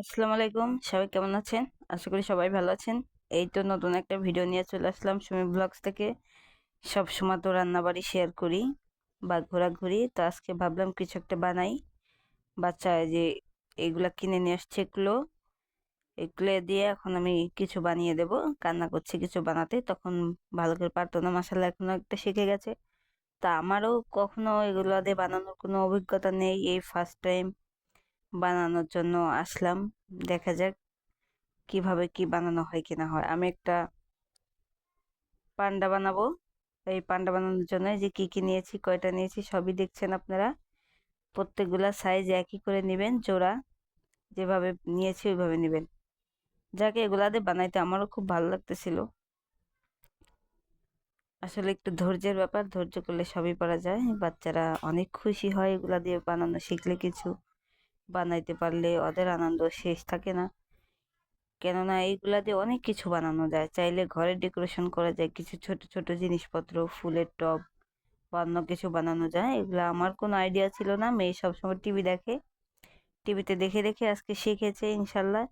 আসসালামু আলাইকুম। সবাই কেমন আছেন? আশা করি সবাই ভালো আছেন। এই তো নতুন একটা ভিডিও নিয়ে চলে আসলাম সুমি ব্লগস থেকে। সব সময় তো রান্নাবাড়ি শেয়ার করি বা ঘোরাঘুরি। তো আজকে ভাবলাম কিছু একটা বানাই। বাচ্চা যে এগুলা কিনে নিয়ে আসছে এগুলো। এগুলো দিয়ে এখন আমি কিছু বানিয়ে দেব। কান্না করছে কিছু বানাতে। তখন ভালো করে পারতো না মাসাল্লাহ এখনও একটা শিখে গেছে। তা আমারও কখনো এগুলো দিয়ে বানানোর কোনো অভিজ্ঞতা নেই। এই ফার্স্ট টাইম বানানোর জন্য আসলাম। দেখা যাক কীভাবে কি বানানো হয় কি না হয়। আমি একটা পান্ডা বানাবো। এই পান্ডা বানানোর জন্য যে কি কি নিয়েছি, কয়টা নিয়েছি, সবই দেখছেন আপনারা। প্রত্যেকগুলা সাইজ একই করে নেবেন, জোড়া যেভাবে নিয়েছি ওইভাবে নেবেন। যাকে, এগুলা দিয়ে বানাইতে আমারও খুব ভালো লাগতেছিল। আসলে একটু ধৈর্যের ব্যাপার, ধৈর্য করলে সবই পারা যায়। বাচ্চারা অনেক খুশি হয় এগুলা দিয়ে বানানো শিখলে কিছু। বানাইতে পারলে ওদের আনন্দ শেষ থাকে না। কেননা এইগুলা দিয়ে অনেক কিছু বানানো যায়। চাইলে ঘরে ডেকোরেশন করা যায়, কিছু ছোট ছোট জিনিসপত্র, ফুলের টব বা অন্য কিছু বানানো যায়। এগুলা আমার কোনো আইডিয়া ছিল না। মেয়ে সবসময় টিভি দেখে। টিভিতে দেখে দেখে আজকে শিখেছে ইনশাল্লাহ।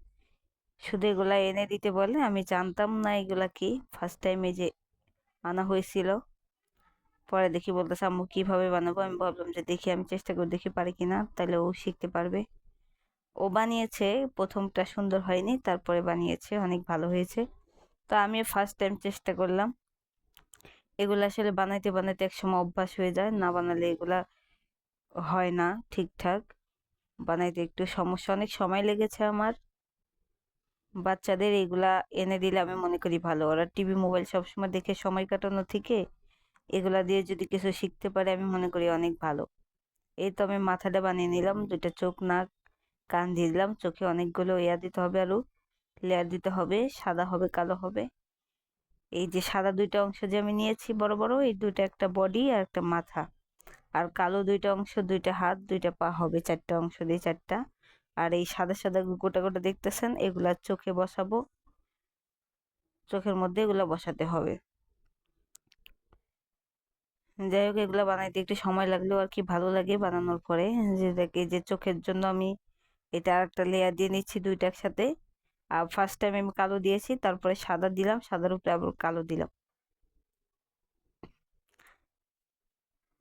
শুধু এগুলা এনে দিতে বলে, আমি জানতাম না এগুলা কি। ফার্স্ট টাইমে যে আনা হয়েছিল। পরে দেখি বলতেছে, আম্মু, কীভাবে বানাবো? আমি ভাবলাম যে দেখি, আমি চেষ্টা করে দেখি পারি কি না তাহলে ও শিখতে পারবে। ও বানিয়েছে, প্রথমটা সুন্দর হয়নি, তারপরে বানিয়েছে, অনেক ভালো হয়েছে। তো আমি ফার্স্ট টাইম চেষ্টা করলাম। এগুলো আসলে বানাইতে বানাইতে একসময় অভ্যাস হয়ে যায়, না বানালে এগুলা হয় না ঠিকঠাক। বানাইতে একটু সমস্যা, অনেক সময় লেগেছে আমার। বাচ্চাদের এগুলা এনে দিলে আমি মনে করি ভালো। ওরা টিভি, মোবাইল সবসময় দেখে সময় কাটানো থেকে এগুলা দিয়ে যদি কিছু শিখতে পারে, আমি মনে করি অনেক ভালো। এই তো আমি মাথাটা বানিয়ে নিলাম দুটা চোখ, নাক, কান দিয়ে দিলাম। চোখে অনেকগুলো ইয়া দিতে হবে আরও লেয়ার দিতে হবে, সাদা হবে, কালো হবে। এই যে সাদা দুইটা অংশ যে আমি নিয়েছি, বড় বড়, এই দুইটা একটা বডি আর একটা মাথা। আর কালো দুইটা অংশ, দুইটা হাত, দুইটা পা হবে, চারটা অংশ দিয়ে চারটা। আর এই সাদা সাদা গোটা গোটা দেখতেছেন, এগুলা চোখে বসাবো, চোখের মধ্যে এগুলা বসাতে হবে। যাই হোক, এগুলো বানাইতে একটু সময় লাগলেও আর কি ভালো লাগে বানানোর পরে। যে দেখে যে চোখের জন্য আমি এটা একটা লেয়ার দিয়ে নিচ্ছি দুইটা একসাথে। আর ফার্স্ট টাইম আমি কালো দিয়েছি, তারপরে সাদা দিলাম, সাদার উপরে আবার কালো দিলাম।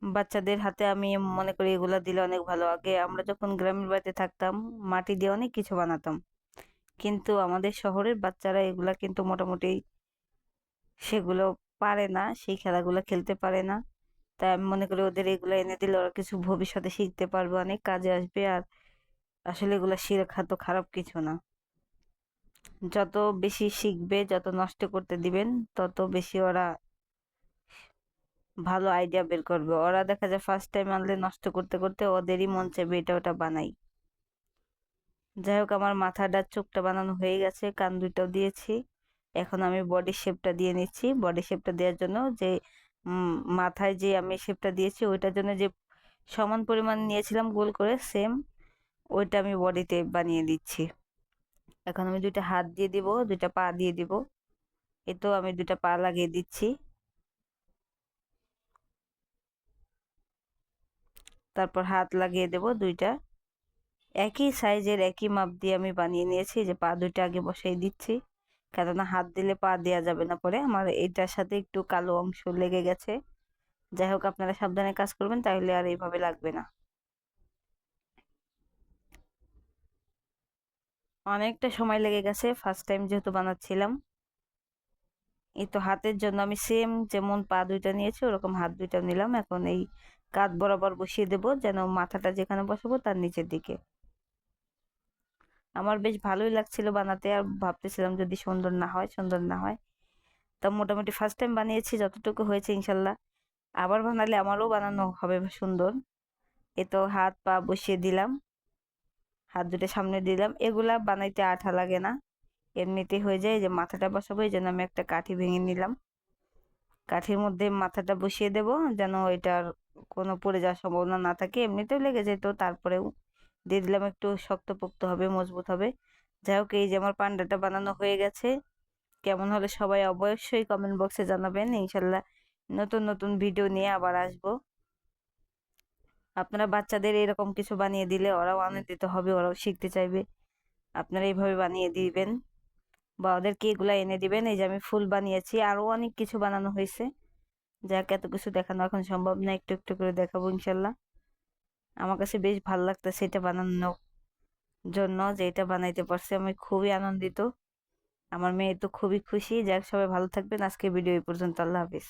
বাচ্চাদের হাতে আমি মনে করি এগুলা দিলে অনেক ভালো। আগে আমরা যখন গ্রামের বাড়িতে থাকতাম, মাটি দিয়ে অনেক কিছু বানাতাম। কিন্তু আমাদের শহরের বাচ্চারা এগুলা কিন্তু মোটামুটি সেগুলো পারে না, সেই খেলাগুলো খেলতে পারে না। তাই আমি মনে করি ওদের এগুলো এনে দিলে ওরা কিছু ভবিষ্যতে শিখতে পারবে, অনেক কাজে আসবে। আর আসলে এগুলো শেখা তো খারাপ কিছু না। যত বেশি শিখবে, যত নষ্ট করতে দিবেন, তত বেশি ওরা ভালো আইডিয়া বের করবে। ওরা দেখা যায় ফার্স্ট টাইম আনলে নষ্ট করতে করতে ওদেরই মন চাইবে এটা ওটা বানাই। যাই হোক, আমার মাথাটা, চোখটা বানানো হয়ে গেছে, কান দুইটাও দিয়েছি। এখন আমি বডি শেপটা দিয়ে নিচ্ছি। বডি শেপটা দেওয়ার জন্য যে মাথায় যে আমি শেপটা দিয়েছি, ওইটার জন্য যে সমান পরিমাণ নিয়েছিলাম গোল করে সেম ওইটা আমি বডিতে বানিয়ে দিচ্ছি। এখন আমি দুইটা হাত দিয়ে দিব, দুইটা পা দিয়ে দিব। এতেও আমি দুইটা পা লাগিয়ে দিচ্ছি। তারপর হাত লাগিয়ে দেব দুইটা। একই সাইজের একই মাপ দিয়ে আমি বানিয়ে নিয়েছি যে পা দুইটা আগে বসাই দিচ্ছি। কেননা হাত দিলে পা দেওয়া যাবে না পরে। আমার এইটার সাথে একটু কালো অংশ লেগে গেছে। যাই হোক, আপনারা সাবধানে কাজ করবেন তাহলে আর এইভাবে লাগবে না। অনেকটা সময় লেগে গেছে ফার্স্ট টাইম যেহেতু বানাচ্ছিলাম। এই তো হাতের জন্য আমি সেম যেমন পা দুইটা নিয়েছি, ওরকম হাত দুইটা নিলাম। এখন এই কাঁধ বরাবর বসিয়ে দেব, যেন মাথাটা যেখানে বসাবো তার নিচের দিকে। আমার বেশ ভালোই লাগছিল বানাতে আর ভাবতেছিলাম যদি সুন্দর না হয়, সুন্দর না হয়। তা মোটামুটি ফার্স্ট টাইম বানিয়েছি, যতটুকু হয়েছে ইনশাল্লাহ। আবার বানালে আমারও বানানো হবে সুন্দর। এ তো হাত পা বসিয়ে দিলাম। হাত দুটো সামনে দিলাম। এগুলা বানাইতে আঠা লাগে না। এমনিতে হয়ে যায় যে মাথাটা বসাবো, এই জন্য আমি একটা কাঠি ভেঙে নিলাম। কাঠির মধ্যে মাথাটা বসিয়ে দেব, যেন এটার কোনো পড়ে যাওয়ার সম্ভাবনা না থাকে। এমনিতেও লেগে যেত, তারপরেও দিয়ে দিলাম একটু শক্তপোক্ত হবে, মজবুত হবে। যাই হোক, এই যে আমার পান্ডাটা বানানো হয়ে গেছে। কেমন হলে সবাই অবশ্যই কমেন্ট বক্সে জানাবেন। ইনশাল্লাহ নতুন নতুন ভিডিও নিয়ে আবার আসব। আপনারা বাচ্চাদের এরকম কিছু বানিয়ে দিলে ওরাও আনন্দিত হবে, ওরাও শিখতে চাইবে। আপনারা এইভাবে বানিয়ে দিবেন বা ওদেরকে এগুলা এনে দিবেন। এই যে আমি ফুল বানিয়েছি, আরও অনেক কিছু বানানো হয়েছে। যাক, এত কিছু দেখানো এখন সম্ভব না, একটু একটু করে দেখাবো ইনশাল্লাহ। আমার কাছে বেশ ভালো লাগতেছে এটা বানানোর জন্য যে এটা বানাইতে পারছি। আমি খুবই আনন্দিত। আমার মেয়ে তো খুবই খুশি। যাক, সবাই ভালো থাকবেন। আজকে ভিডিও এই পর্যন্ত। আল্লাহ হাফিজ।